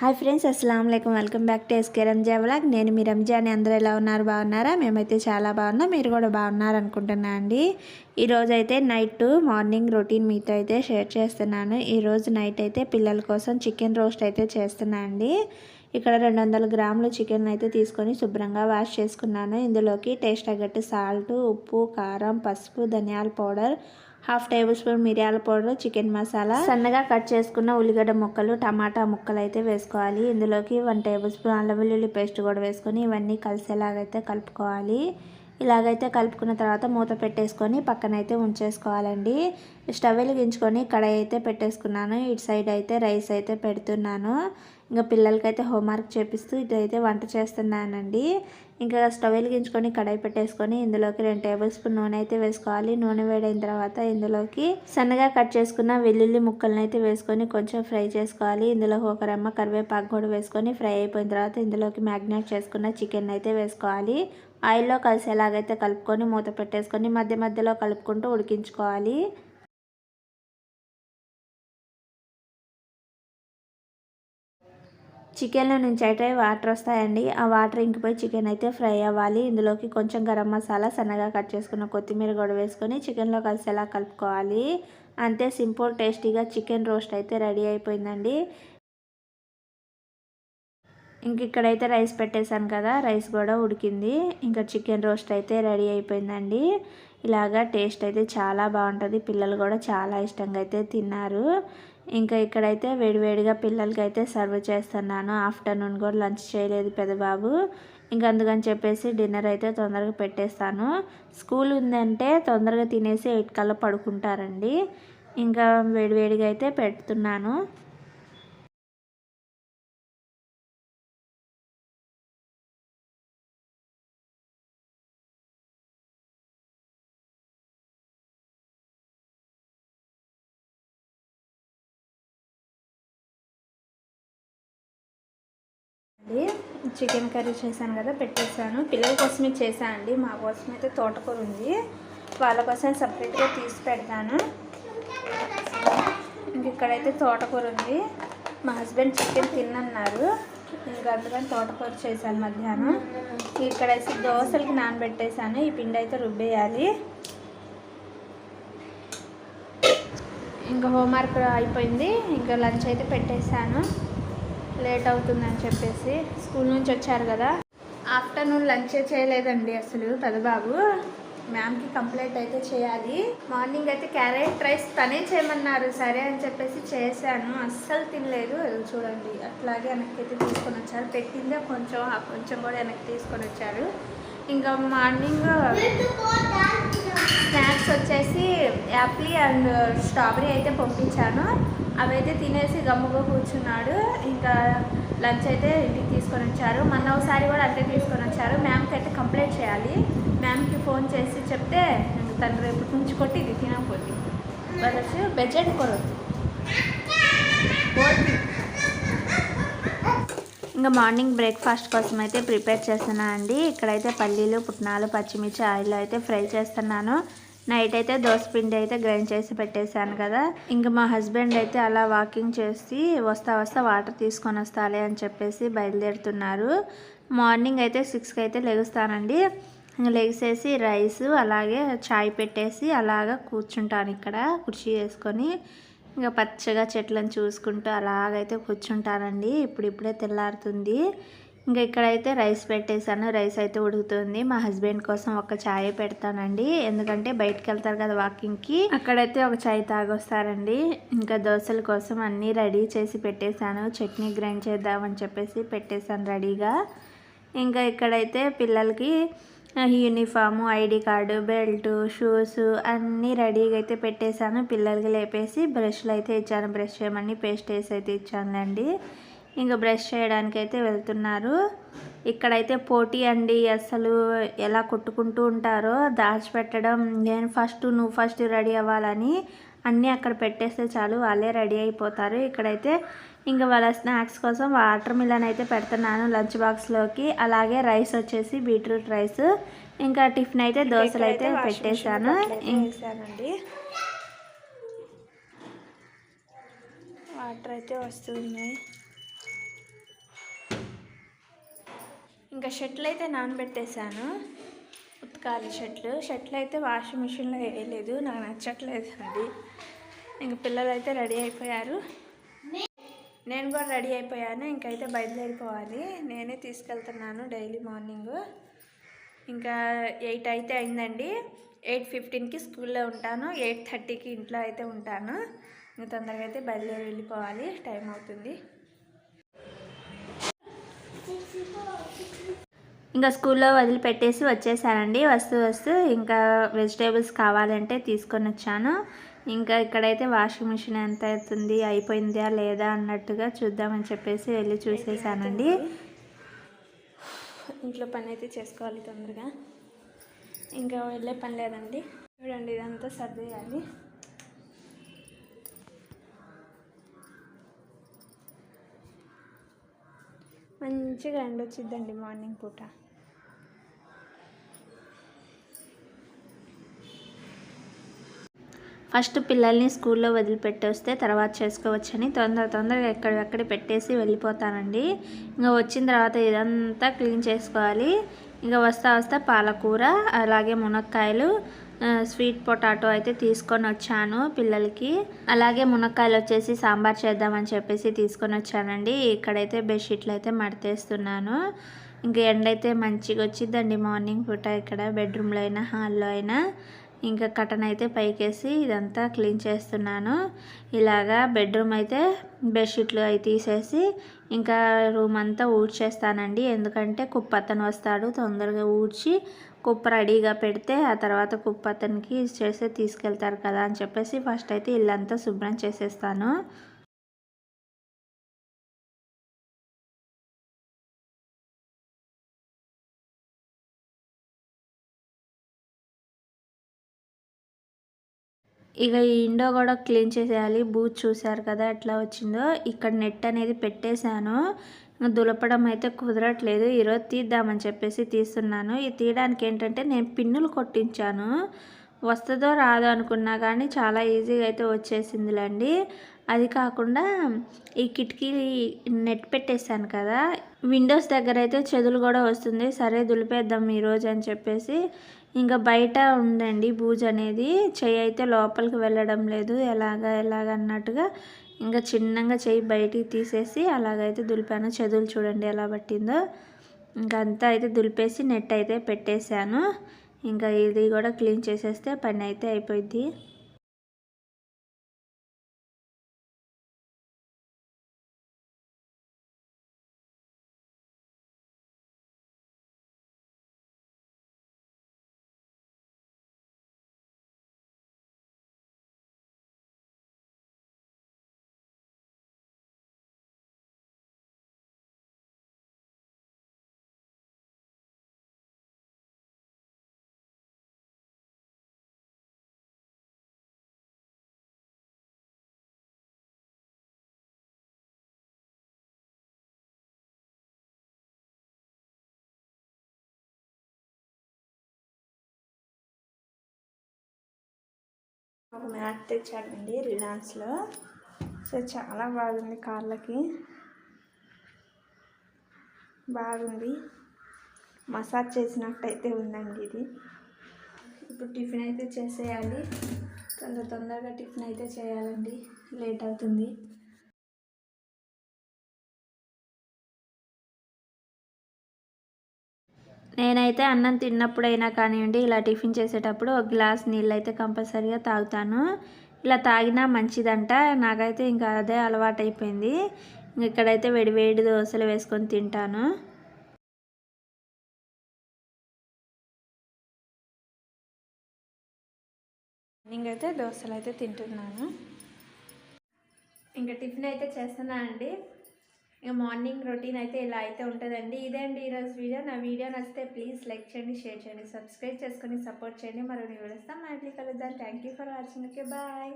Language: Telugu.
హాయ్ ఫ్రెండ్స్ అస్సలం అయికం welcome back to SK Ranja vlog. నేను మీ రంజా అని అందరూ ఎలా ఉన్నారు? బాగున్నారా? మేమైతే చాలా బాగున్నాం. మీరు కూడా బాగున్నారు అనుకుంటున్నా అండి. ఈరోజు అయితే నైట్ మార్నింగ్ రొటీన్ మీతో అయితే షేర్ చేస్తున్నాను. ఈరోజు నైట్ అయితే పిల్లల కోసం చికెన్ రోస్ట్ అయితే చేస్తున్నా అండి. ఇక్కడ రెండు వందల గ్రాములు చికెన్ అయితే తీసుకొని శుభ్రంగా వాష్ చేసుకున్నాను. ఇందులోకి టేస్ట్ తగ్గట్టు సాల్ట్ ఉప్పు కారం పసుపు ధనియాల పౌడర్ హాఫ్ టేబుల్ స్పూన్ మిరియాల పౌడర్ చికెన్ మసాలా. సన్నగా కట్ చేసుకున్న ఉల్లిగడ్డ ముక్కలు టమాటా ముక్కలు అయితే వేసుకోవాలి. ఇందులోకి వన్ టేబుల్ స్పూన్ అల్లం వెల్లుల్లి పేస్ట్ కూడా వేసుకొని ఇవన్నీ కలిసేలాగైతే కలుపుకోవాలి. ఇలాగైతే కలుపుకున్న తర్వాత మూత పెట్టేసుకొని పక్కనైతే ఉంచేసుకోవాలండి. స్టవ్ వెలిగించుకొని కడాయి అయితే పెట్టేసుకున్నాను. ఇటు సైడ్ అయితే రైస్ అయితే పెడుతున్నాను. ఇంకా పిల్లలకైతే హోంవర్క్ చేపిస్తూ ఇదైతే వంట చేస్తున్నానండి. ఇంకా స్టవ్ వెలిగించుకొని కడాయి పెట్టేసుకొని ఇందులోకి రెండు టేబుల్ స్పూన్ నూనె అయితే వేసుకోవాలి. నూనె వేడైన తర్వాత ఇందులోకి సన్నగా కట్ చేసుకున్న వెల్లుల్లి ముక్కలను అయితే వేసుకొని కొంచెం ఫ్రై చేసుకోవాలి. ఇందులో ఒక రెమ్మ కరివేపాకు కూడా వేసుకొని ఫ్రై అయిపోయిన తర్వాత ఇందులోకి మ్యాగ్నేట్ చేసుకున్న చికెన్ అయితే వేసుకోవాలి. ఆయిల్లో కలిసేలాగైతే కలుపుకొని మూత పెట్టేసుకొని మధ్య మధ్యలో కలుపుకుంటూ ఉడికించుకోవాలి. చికెన్లో నుంచి అయితే వాటర్ వస్తాయండి. ఆ వాటర్ ఇంకిపోయి చికెన్ అయితే ఫ్రై అవ్వాలి. ఇందులోకి కొంచెం గరం మసాలా సన్నగా కట్ చేసుకున్న కొత్తిమీర కూడా వేసుకొని చికెన్లో కలిసేలా కలుపుకోవాలి. అంతే సింపుల్ టేస్టీగా చికెన్ రోస్ట్ అయితే రెడీ అయిపోయిందండి. ఇంక ఇక్కడైతే రైస్ పెట్టేశాను కదా రైస్ కూడా ఉడికింది. ఇంకా చికెన్ రోస్ట్ అయితే రెడీ అయిపోయిందండి. ఇలాగా టేస్ట్ అయితే చాలా బాగుంటుంది. పిల్లలు కూడా చాలా ఇష్టంగా అయితే తిన్నారు. ఇంకా ఇక్కడైతే వేడివేడిగా పిల్లలకి అయితే సర్వ్ చేస్తున్నాను. ఆఫ్టర్నూన్ కూడా లంచ్ చేయలేదు పెద్దబాబు ఇంకా అందుకని చెప్పేసి డిన్నర్ అయితే తొందరగా పెట్టేస్తాను. స్కూల్ ఉందంటే తొందరగా తినేసి ఎయిట్ కల్లా పడుకుంటారండి. ఇంకా వేడివేడిగా అయితే పెడుతున్నాను. అండి. చికెన్ కర్రీ చేశాను కదా పెట్టేశాను. పిల్లల కోసమే చేశాను అండి. మా కోసం అయితే తోటకూర ఉంది. వాళ్ళ కోసం సపరేట్గా తీసి పెడతాను. ఇంక ఇక్కడైతే తోటకూర ఉంది. మా హస్బెండ్ చికెన్ తిన్నన్నారు. ఇంకా అందుకని తోటకూర చేశాను మధ్యాహ్నం. ఇక్కడైతే దోశలకి నానబెట్టేశాను. ఈ పిండి అయితే రుబ్బేయాలి. ఇంకా హోంవర్క్ అయిపోయింది. ఇంకా లంచ్ అయితే పెట్టేశాను. లేట్ అవుతుందని చెప్పేసి స్కూల్ నుంచి వచ్చారు కదా. ఆఫ్టర్నూన్ లంచ్ చేయలేదండి అసలు పెదబాబు. మ్యామ్కి కంప్లైంట్ అయితే చేయాలి. మార్నింగ్ అయితే క్యారెట్ రైస్ తనే చేయమన్నారు. సరే అని చెప్పేసి చేశాను. అస్సలు తినలేదు. చూడండి. అట్లాగే వెనక్కి అయితే తీసుకొని వచ్చారు. పెట్టిందే కొంచెం కొంచెం కూడా వెనక్కి తీసుకొని వచ్చారు. ఇంకా మార్నింగ్ స్నాక్స్ వచ్చేసి యాపిల్ అండ్ స్ట్రాబెరీ అయితే పంపించాను. అవైతే తినేసి గమ్ముగా కూర్చున్నాడు. ఇంకా లంచ్ అయితే ఇంటికి తీసుకొని వచ్చారు. మొన్న ఒకసారి కూడా అంతే తీసుకొని వచ్చారు. మ్యామ్కి అయితే కంప్లైంట్ చేయాలి. మ్యామ్కి ఫోన్ చేసి చెప్తే తను రేపు నుంచి కొట్టి ఇది తినకపోతే. వాళ్ళకి బడ్జెట్ కొరవద్దు ఇంకా మార్నింగ్ బ్రేక్ఫాస్ట్ కోసం అయితే ప్రిపేర్ చేస్తున్నాను అండి ఇక్కడైతే పల్లీలు పుట్నాలు పచ్చిమిర్చి ఆయిల్ అయితే ఫ్రై చేస్తున్నాను. నైట్ అయితే పిండి అయితే గ్రైండ్ చేసి పెట్టేశాను కదా. ఇంకా మా హస్బెండ్ అయితే అలా వాకింగ్ చేసి వస్తా వస్తా వాటర్ తీసుకొని వస్తాలే అని చెప్పేసి బయలుదేరుతున్నారు. మార్నింగ్ అయితే సిక్స్కి అయితే లెగుస్తానండి. లెగిసేసి రైస్ అలాగే చాయ్ పెట్టేసి అలాగా కూర్చుంటాను ఇక్కడ కుర్చీ వేసుకొని. ఇంకా పచ్చగా చెట్లను చూసుకుంటూ అలాగైతే కూర్చుంటానండి. ఇప్పుడిప్పుడే తెల్లారుతుంది. ఇంకా ఇక్కడైతే రైస్ పెట్టేశాను. రైస్ అయితే ఉడుకుతుంది. మా హస్బెండ్ కోసం ఒక ఛాయ్ పెడతానండి. ఎందుకంటే బయటకు వెళ్తారు కదా వాకింగ్కి. అక్కడైతే ఒక ఛాయ్ తాగొస్తారండి. ఇంకా దోశల కోసం అన్నీ రెడీ చేసి పెట్టేశాను. చట్నీ గ్రైండ్ చేద్దామని చెప్పేసి పెట్టేశాను రెడీగా. ఇంకా ఇక్కడైతే పిల్లలకి uniform ID card belt shoes అన్నీ రెడీగా అయితే పెట్టేశాను. పిల్లలకి లేపేసి బ్రష్లు అయితే ఇచ్చాను. బ్రష్ చేయమని పేస్ట్ వేసి అయితే ఇచ్చానండి ఇంకా బ్రష్ చేయడానికి అయితే వెళ్తున్నారు. ఇక్కడైతే పోటీ అండి అసలు ఎలా కొట్టుకుంటూ ఉంటారో దాచిపెట్టడం. నేను ఫస్ట్ నువ్వు ఫస్ట్ రెడీ అవ్వాలని అన్నీ అక్కడ పెట్టేస్తే చాలు వాళ్ళే రెడీ అయిపోతారు. ఇక్కడైతే ఇంకా వాళ్ళ స్నాక్స్ కోసం వాటర్ మిలన్ అయితే పెడుతున్నాను లంచ్ బాక్స్లోకి. అలాగే రైస్ వచ్చేసి బీట్రూట్ రైస్ ఇంకా టిఫిన్ అయితే దోశలు అయితే పెట్టేశాను. వాటర్ అయితే వస్తున్నాయి ఇంకా షర్ట్లు అయితే నానబెట్టేశాను. ఉతకాలి షర్ట్లు షర్ట్లు అయితే వాషింగ్ మిషన్లో వేయలేదు నాకు నచ్చట్లేదు అది. ఇంక పిల్లలు అయితే రెడీ అయిపోయారు. నేను కూడా రెడీ అయిపోయాను ఇంకైతే బయలుదేరిపోవాలి. నేనే తీసుకెళ్తున్నాను డైలీ మార్నింగ్. ఇంకా ఎయిట్ అయితే అయిందండి. ఎయిట్ ఫిఫ్టీన్కి స్కూల్లో ఉంటాను ఎయిట్ థర్టీకి ఇంట్లో అయితే ఉంటాను. ఇంకా తొందరగా అయితే బయలుదేరి వెళ్ళిపోవాలి టైం అవుతుంది. ఇంకా స్కూల్లో వదిలిపెట్టేసి వచ్చేసానండి. వస్తూ వస్తూ ఇంకా వెజిటేబుల్స్ కావాలంటే తీసుకొని వచ్చాను. ఇంకా ఇక్కడైతే వాషింగ్ మిషన్ ఎంత అవుతుంది అయిపోయిందా లేదా అన్నట్టుగా చూద్దామని చెప్పేసి వెళ్ళి చూసేసానండి. ఇంట్లో పని అయితే చేసుకోవాలి తొందరగా. ఇంకా వెళ్ళే పని లేదండి. చూడండి ఇదంతా సర్దేయాలి. మంచిగా ఎండ వచ్చిద్దండి మార్నింగ్ పూట. ఫస్ట్ పిల్లల్ని స్కూల్లో వదిలిపెట్టి వస్తే తర్వాత చేసుకోవచ్చని తొందర తొందరగా ఎక్కడెక్కడ పెట్టేసి వెళ్ళిపోతానండి. ఇంకా వచ్చిన తర్వాత ఇదంతా క్లీన్ చేసుకోవాలి. ఇంకా వస్తా వస్తా పాలకూర అలాగే మునక్కాయలు స్వీట్ పొటాటో అయితే తీసుకొని వచ్చాను పిల్లలకి. అలాగే మునక్కాయలు వచ్చేసి సాంబార్ చేద్దామని చెప్పేసి తీసుకొని వచ్చానండి. ఇక్కడైతే బెడ్షీట్లు అయితే మడతేస్తున్నాను. ఇంకా ఎండ అయితే మంచిగా వచ్చిందండి మార్నింగ్ పూట ఇక్కడ బెడ్రూమ్లో అయినా హాల్లో అయినా. ఇంకా కటన్ అయితే పైకేసి ఇదంతా క్లీన్ చేస్తున్నాను. ఇలాగా బెడ్రూమ్ అయితే బెడ్షీట్లు అవి తీసేసి ఇంకా రూమ్ అంతా ఊడ్చేస్తానండి. ఎందుకంటే కుప్పతను వస్తాడు తొందరగా ఊడ్చి కుప్ప రెడీగా పెడితే ఆ తర్వాత కుప్ప అతనికి చేస్తే తీసుకెళ్తారు కదా అని చెప్పేసి ఫస్ట్ అయితే ఇల్లంతా శుభ్రం చేసేస్తాను. ఇక ఈ ఇండో కూడా క్లీన్ చేసేయాలి. బూత్ చూసారు కదా ఎట్లా వచ్చిందో. ఇక్కడ నెట్ అనేది పెట్టేశాను. దులపడం అయితే కుదరట్లేదు. ఈరోజు తీద్దామని చెప్పేసి తీస్తున్నాను. ఇది తీయడానికి ఏంటంటే నేను పిన్నులు కొట్టించాను. వస్తుందో రాదో అనుకున్నా కానీ చాలా ఈజీగా అయితే వచ్చేసిందిలేండి. అది కాకుండా ఈ కిటికీ నెట్ పెట్టేశాను కదా. విండోస్ దగ్గర అయితే చెదులు కూడా వస్తుంది. సరే దులిపేద్దాం ఈరోజు అని చెప్పేసి ఇంకా బయట ఉందండి బూజు అనేది. చెయ్యి అయితే లోపలికి వెళ్ళడం లేదు. ఎలాగా ఎలాగ అన్నట్టుగా ఇంకా చిన్నగా చేయి బయటికి తీసేసి అలాగైతే దులిపాను. చదువులు చూడండి ఎలా పట్టిందో. ఇంకా అంతా అయితే దులిపేసి నెట్ అయితే పెట్టేశాను. ఇంకా ఇది కూడా క్లీన్ చేసేస్తే పని అయితే అయిపోయింది ఒక మ్యాట్ తెచ్చాడండి రిలయన్స్లో. సో చాలా బాగుంది కార్లకి. బాగుంది. మసాజ్ చేసినట్టయితే ఉందండి ఇది. ఇప్పుడు టిఫిన్ అయితే చేసేయాలి. తొందర తొందరగా టిఫిన్ అయితే చేయాలండి. లేట్ అవుతుంది. నేనైతే అన్నం తిన్నప్పుడైనా కానివ్వండి ఇలా టిఫిన్ చేసేటప్పుడు ఒక గ్లాస్ నీళ్ళు అయితే కంపల్సరీగా తాగుతాను. ఇలా తాగినా మంచిదంట. నాకైతే ఇంకా అదే అలవాటు అయిపోయింది ఇక్కడైతే వేడి వేడి దోశలు వేసుకొని తింటాను. ఇంకైతే దోశలు అయితే తింటున్నాను. ఇంకా టిఫిన్ అయితే చేస్తున్నానండి. ఇక మార్నింగ్ రొటీన్ అయితే ఇలా అయితే ఉంటుందండి. ఇదే అండి ఈరోజు వీడియో. నా వీడియో నచ్చితే ప్లీజ్ లైక్ చేయండి షేర్ చేయండి సబ్స్క్రైబ్ చేసుకొని సపోర్ట్ చేయండి. మరో వీడియోస్తాం మళ్ళీ కలుద్దాం. Thank you for watching okay bye